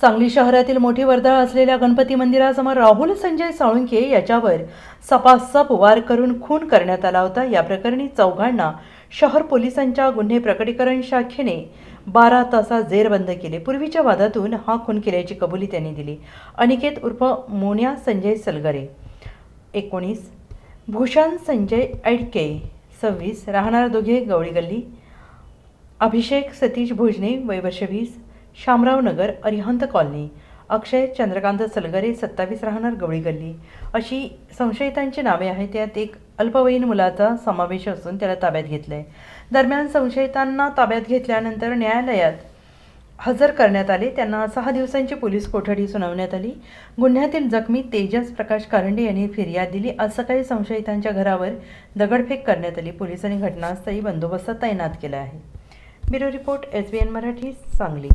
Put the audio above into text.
सांगली शहरातील मोठी वर्दळ असलेल्या गणपती मंदिरासमोर राहुल संजय साळुंखे याच्यावर सपासप वार करून खून करण्यात आला होता. या प्रकरणी चौघांना शहर पोलिसांच्या गुन्हे प्रकटीकरण शाखेने बारा तासात जेरबंद केले. पूर्वीच्या वादातून हा खून केल्याची कबुली त्यांनी दिली. अनिकेत उर्फ मोन्या संजय सलगरे. एकोणीस. भूषण संजय ऐडके सव्वीस. राहणार दोघे गवळी गल्ली अभिषेक सतीश भोजने. वय वर्ष वीस. शामराव नगर अरिहंत कॉलनी. अक्षय चंद्रकांत सलगरे सत्तावीस राहणार गवळी गल्ली. अशी संशयितांची नावे आहेत त्यात एक अल्पवयीन मुलाचा समावेश असून त्याला ताब्यात घेतलं आहे दरम्यान संशयितांना ताब्यात घेतल्यानंतर न्यायालयात हजर करण्यात आले. त्यांना सहा दिवसांची पोलीस कोठडी सुनावण्यात आली. गुन्ह्यातील जखमी तेजस प्रकाश कारंडे यांनी फिर्याद दिली. आज सकाळी संशयितांच्या घरावर दगडफेक करण्यात आली. पोलिसांनी घटनास्थळी बंदोबस्त तैनात केला आहे. Bureau report S B N Marathi Sangli.